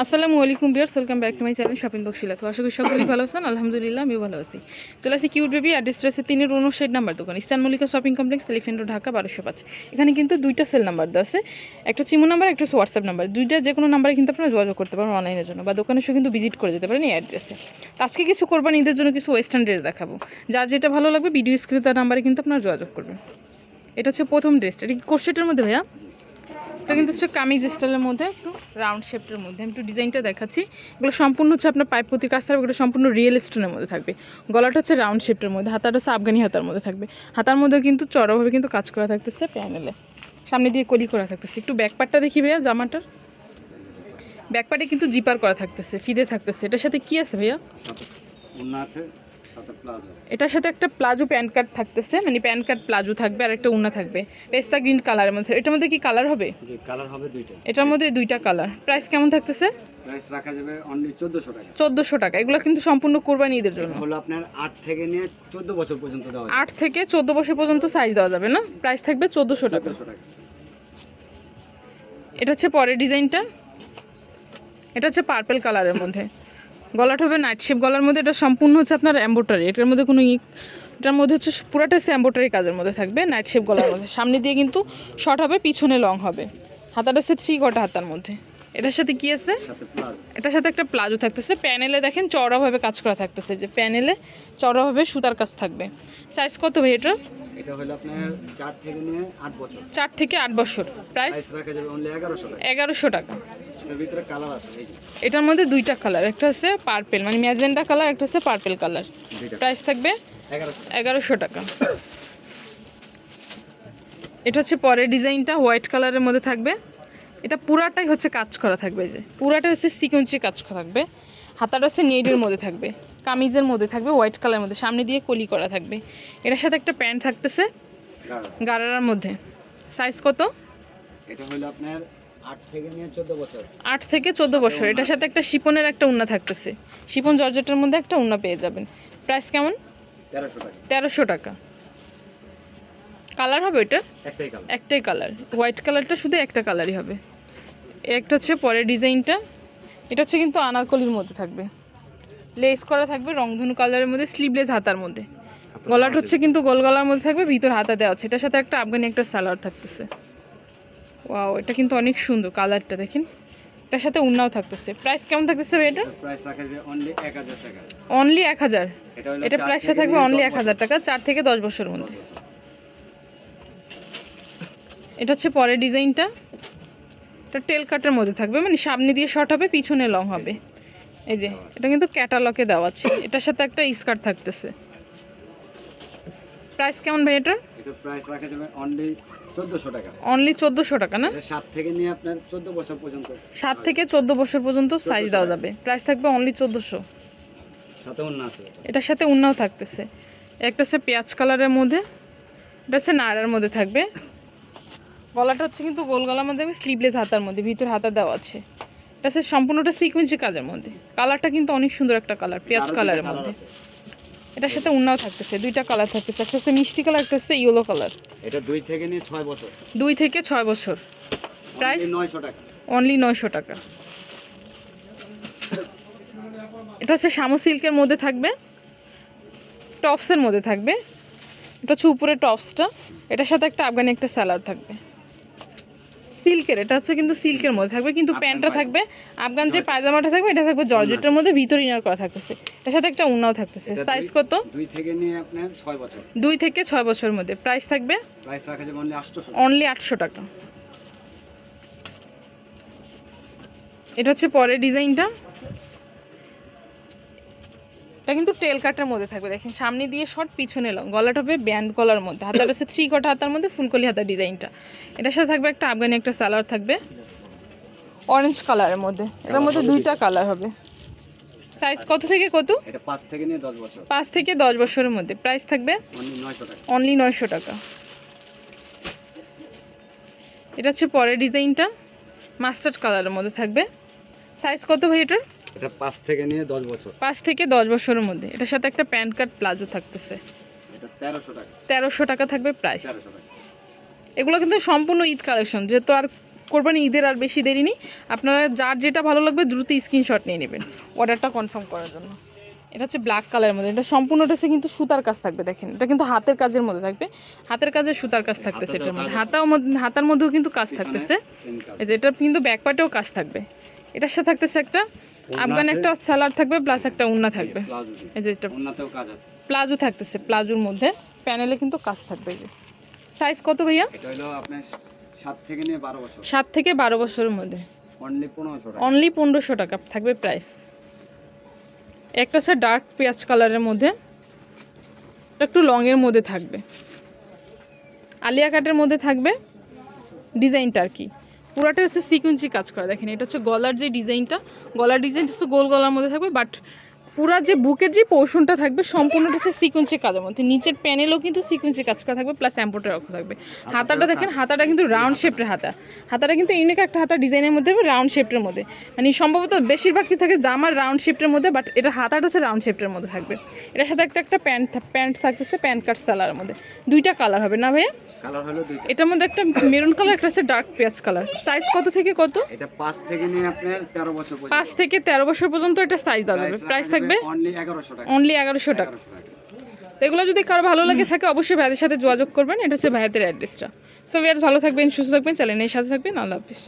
আসসালামু আলাইকুম viewers welcome back to my channel shopping বক্সিলা তো আশা করি সকলেই ভালো আছেন, আলহামদুলিল্লাহ আমিও ভালো আছি। চলে আসি কিউট বেবি অ্যাড্রেস রয়েছে তিনের উনষাট নাম্বার দোকান, ইস্তান Mallika shopping complex Elephant Road, Dhaka বারোশো পাঁচ। এখানে কিন্তু দুইটা সেল নাম্বার দেওয়া আছে, একটা চিমো নাম্বার, একটা হোয়াটসঅ্যাপ নাম্বার। দুইটা যে কোনো নাম্বারে কিন্তু আপনারা যোগাযোগ করতে পারেন অনলাইনের জন্য, বা দোকানে এসে কিন্তু ভিজিট করে যেতে পারেন এই অ্যাড্রেসে। তো আজকে কিছু করবেন ঈদের জন্য কিছু ওয়েস্টার্ন ড্রেস দেখাবো। যার যেটা ভালো লাগবে, ভিডিও স্ক্রিনে তার নাম্বারে কিন্তু আপনারা যোগাযোগ করবেন। এটা হচ্ছে প্রথম ড্রেসটা এটা কি কোর্সেটের মধ্যে ভাইয়া? এটা কিন্তু হচ্ছে কামিজ স্টাইলের মধ্যে, একটু রাউন্ড শেপটার মধ্যে। আমি একটু ডিজাইনটা দেখাচ্ছি। এগুলো সম্পূর্ণ হচ্ছে আপনার পাইপ পুঁতির কাজ থাকবে, এগুলো সম্পূর্ণ রিয়েল স্টোনের মধ্যে থাকবে। গলাটা হচ্ছে রাউন্ড শেপটার মধ্যে, হাতাটা হচ্ছে আফগানি হাতার মধ্যে থাকবে। হাতার মধ্যে কিন্তু চড়াভাবে কিন্তু কাজ করা থাকতেছে প্যানেলে সামনে দিয়ে কলি করা থাকতেছে। একটু ব্যাকপার্টটা দেখি ভাইয়া, জামাটার। ব্যাকপার্টে কিন্তু জিপার করা থাকতেছে, ফিদে থাকতেছে। এটার সাথে কি আছে ভাইয়া? এটার সাথে একটা প্লাজো প্যান্ট কার্ড থাকতেছে মানে প্যান্ট কার্ড প্লাজো থাকবে আর একটা উন্না থাকবে। পেস্তা গ্রিন কালারের মধ্যে। এটার মধ্যে কি কালার হবে? কালার হবে দুইটা। এটার মধ্যে দুইটা কালার। প্রাইস কেমন থাকতেছে? প্রাইস রাখা যাবে অনলি চোদ্দোশো টাকা। চোদ্দোশো টাকা। এগুলো কিন্তু সম্পূর্ণ কোরবানি ঈদের জন্য। হলো আপনার আট থেকে নিয়ে চোদ্দ বছর পর্যন্ত দেওয়া আট থেকে চোদ্দ বছর পর্যন্ত সাইজ দেওয়া যাবে না? প্রাইস থাকবে চোদ্দোশো টাকা। চোদ্দোশো টাকা। এটা হচ্ছে পরের ডিজাইনটা। এটা হচ্ছে পার্পেল কালারের মধ্যে। গলাটা হবে নাইট শেপ গলার মধ্যে এটা সম্পূর্ণ হচ্ছে আপনার এম্বোটারি এটার মধ্যে কোনো ইক এটার মধ্যে হচ্ছে পুরোটা সে এম্বোটারি কাজের মধ্যে থাকবে নাইট শেপ গলার মধ্যে। সামনে দিয়ে কিন্তু শর্ট হবে, পিছনে লং হবে। হাতাটা হচ্ছে থ্রি কটা হাতার মধ্যে। এটার সাথে কি আছে? এটার সাথে একটা প্লাজো থাকতেছে। প্যানেলে দেখেন চওড়াভাবে কাজ করা থাকতেছে। যে প্যানেলে চড়াভাবে সুতার কাজ থাকবে। সাইজ কত ভাই এটা চার থেকে আট বছর। প্রাইস এগারোশো টাকা। এটার মধ্যে দুইটা কালার একটা হচ্ছে পার্পেল মানে ম্যাজেন্ডা কালার একটা হচ্ছে পার্পেল কালার প্রাইস থাকবে এগারোশো। টাকা। এটা হচ্ছে পরের ডিজাইনটা হোয়াইট কালারের মধ্যে থাকবে। এটা পুরাটাই হচ্ছে কাজ করা থাকবে যে পুরাটা হচ্ছে সিকোয়েন্সি কাজ করা থাকবে। হাতাটা হচ্ছে নেডের মধ্যে থাকবে কামিজের মধ্যে থাকবে হোয়াইট কালারের মধ্যে সামনে দিয়ে কলি করা থাকবে। এটার সাথে একটা প্যান্ট থাকতেছে। গারারার মধ্যে। সাইজ কত? এটা হলো আপনার আট থেকে চোদ্দ বছর। এটার সাথে একটা শিপনের একটা উন্না থাকতেছে। শিপন জর্জেটের মধ্যে একটা উন্না পেয়ে যাবেন। প্রাইস কেমন? তেরোশো টাকা। কালার হবে ওইটার? একটাই কালার। হোয়াইট কালারটা শুধু একটা কালারই হবে। একটা হচ্ছে পরের ডিজাইনটা। এটা হচ্ছে কিন্তু আনারকলির মধ্যে থাকবে। লেস করা থাকবে রংধনু কালারের মধ্যে স্লিভলেস হাতার মধ্যে। গলাটা হচ্ছে কিন্তু গোল গলার মধ্যে থাকবে ভিতর হাতা দেওয়া আছে। এটার সাথে একটা আফগানি একটা সালোয়ার থাকতেছে। ওয়াও এটা কিন্তু অনেক সুন্দর কালারটা দেখেন। এটার সাথে উন্নাও থাকতেছে। প্রাইস কেমন থাকতেছে ভাই এটা? অনলি এক হাজার এটা প্রাইসটা থাকবে অনলি এক হাজার টাকা চার থেকে দশ বছরের মধ্যে। এটা হচ্ছে পরের ডিজাইনটা। এটা টেল কাটের মধ্যে থাকবে মানে সামনে দিয়ে শর্ট হবে পিছনে লং হবে। এই যে এটা কিন্তু ক্যাটালগে দেওয়া আছে। এটার সাথে একটা স্কার্ট থাকতেছে। প্রাইস কেমন ভাই এটা এটা প্রাইস রাখা যাবে অনলি চোদ্দোশো টাকা। অনলি চোদ্দোশো টাকা না? এটা সাত থেকে নিয়ে আপনার চোদ্দ বছর পর্যন্ত। সাত থেকে চোদ্দ বছর পর্যন্ত সাইজ দেওয়া যাবে। প্রাইস থাকবে অনলি চোদ্দোশো। সাথে অন্য আছে। এটার সাথে উন্নাও থাকতেছে। একটা হচ্ছে পেঁয়াজ কালারের মধ্যে এটা হচ্ছে নাড়ার মধ্যে থাকবে। গলাটা হচ্ছে কিন্তু গোল গলার মধ্যে আমি স্লিভলেস হাতার মধ্যে ভিতর হাতা দেওয়া আছে। এটা হচ্ছে সম্পূর্ণটা সিকুয়েন্সি কাজের মধ্যে। কালারটা কিন্তু অনেক সুন্দর একটা কালার পেঁয়াজ কালারের মধ্যে। এটার সাথে উন্নাও থাকতেছে দুইটা কালার থাকতেছে একটা হচ্ছে মিষ্টি কালার একটা হচ্ছে ইয়েলো কালার এটা দুই থেকে নিয়ে ছয় বছর। দুই থেকে ছয় বছর। Price? নয়শো টাকা। অনলি নয়শো টাকা। এটা হচ্ছে শামু সিল্কের মধ্যে থাকবে। টপসের মধ্যে থাকবে। এটা হচ্ছে উপরে টপসটা এটার সাথে একটা আফগানি একটা স্যালাড থাকবে। সিল্কের এটা হচ্ছে কিন্তু সিল্কের মধ্যে থাকবে কিন্তু প্যান্টটা থাকবে আফগান যে পায়জামাটা থাকবে এটা থাকবে জর্জেটের মধ্যে ভিতর ইনার করা থাকতেছে। এটার সাথে একটা উন্নাও থাকতেছে। সাইজ কত? দুই থেকে নিয়ে আপনার ছয় বছর। দুই থেকে ছয় বছরের মধ্যে। প্রাইস থাকবে? প্রাইস রাখা যাবে অনলি আটশো অনলি আটশো টাকা। এটা হচ্ছে পরের ডিজাইনটা। এটা কিন্তু টেল কাটের মধ্যে থাকবে। দেখেন সামনে দিয়ে শর্ট পিছনে লং গলাটা হবে ব্যান্ড গলার মধ্যে। হাতার হচ্ছে থ্রি কটা হাতার মধ্যে ফুলকলি হাতার ডিজাইনটা। এটার সাথে থাকবে একটা আফগানি একটা সালোয়ার থাকবে। অরেঞ্জ কালারের মধ্যে। এটার মধ্যে দুইটা কালার হবে। সাইজ কত থেকে কত? পাঁচ থেকে দশ বছরের মধ্যে। প্রাইস থাকবে? অনলি নয়শো টাকা। এটা হচ্ছে পরের ডিজাইনটা। মাস্টার্ড কালারের মধ্যে থাকবে। সাইজ কত ভাই এটার? এটা পাঁচ থেকে নিয়ে দশ বছর। পাঁচ থেকে দশ বছরের মধ্যে। এটার সাথে একটা প্যান্ট কার্ড প্লাজো থাকতেছে। এটা তেরোশো টাকা। তেরোশো টাকা থাকবে প্রাইস টাকা। এগুলো কিন্তু সম্পূর্ণ ঈদ কালেকশন যেহেতু আর করবেন ঈদের আর বেশি দেরি নেই আপনারা যার যেটা ভালো লাগবে দ্রুত স্ক্রিনশট নিয়ে নেবেন অর্ডারটা কনফার্ম করার জন্য। এটা হচ্ছে ব্ল্যাক কালারের মধ্যে এটা সম্পূর্ণটা হচ্ছে কিন্তু সুতার কাজ থাকবে দেখেন। এটা কিন্তু হাতের কাজের মধ্যে থাকবে। হাতের কাজে সুতার কাজ থাকতেছে এটার মধ্যে। হাতাও মধ্যে হাতার মধ্যেও কিন্তু কাজ থাকতেছে। এই যে এটা কিন্তু ব্যাক পার্টেও কাজ থাকবে। এটার সাথে থাকতেছে একটা আফগান একটা সালাড থাকবে প্লাস একটা উন্না থাকবে। এই যে এটা অন্যতেও কাজ আছে। প্লাজো থাকতেছে প্লাজোর মধ্যে। প্যানেলে কিন্তু কাজ থাকবে এই যে। সাইজ কত ভাইয়া? এটা হলো আপনার সাত থেকে বারো বছরের মধ্যে। অনলি পনেরোশো টাকা। থাকবে প্রাইস একটা হচ্ছে ডার্ক পেঁয়াজ কালারের মধ্যে। একটু লংয়ের মধ্যে থাকবে। আলিয়া কাটের মধ্যে থাকবে। ডিজাইনটা আর কি। পুরাটা হচ্ছে সিকুয়েন্সি কাজ করা, দেখেন, এটা হচ্ছে গলার যে ডিজাইনটা গলার ডিজাইনটা হচ্ছে গোল গলার মধ্যে থাকবে বাট পুরা যে বুকের যে পোর্শনটা থাকবে সম্পূর্ণটা হচ্ছে সিকুয়েন্সি কাজের মধ্যে। নিচের প্যানেলও কিন্তু সিকুয়েন্সি কাজ করা থাকবে প্লাস অ্যাম্পোটা রাখা থাকবে। হাতাটা দেখেন হাতাটা কিন্তু রাউন্ড শেপের হাতা। হাতাটা কিন্তু ইউনিক একটা হাতা ডিজাইনের মধ্যে রাউন্ড শেপের মধ্যে। মানে সম্ভবত বেশিরভাগ কি থাকে জামার রাউন্ড শেপের মধ্যে বাট এটা হাতাটা হচ্ছে রাউন্ড শেপের মধ্যে থাকবে। এটার সাথে একটা একটা প্যান্ট প্যান্ট থাকতেছে প্যান্ট কাট সালারের মধ্যে। দুইটা কালার হবে না ভাইয়া? এটার মধ্যে একটা মেরুন কালার একটা হচ্ছে ডার্ক পেঁয়াজ কালার সাইজ কত থেকে কত? এটা পাঁচ থেকে নিয়ে আপনার তেরো বছর পাঁচ থেকে তেরো বছর পর্যন্ত এটা সাইজ দেওয়া যাবে। প্রাইস থাকবে টাকা। অনলি এগারোশো টাকা। তো এগুলো যদি কারও ভালো লাগে থাকে অবশ্যই ভাইয়ের সাথে যোগাযোগ করবেন। এটা হচ্ছে ভাইয়াদের অ্যাড্রেসটা সো ভাইয়ার ভালো থাকবেন সুস্থ থাকবেন চ্যানেলের সাথে থাকবেন। আল্লাহ হাফিজ।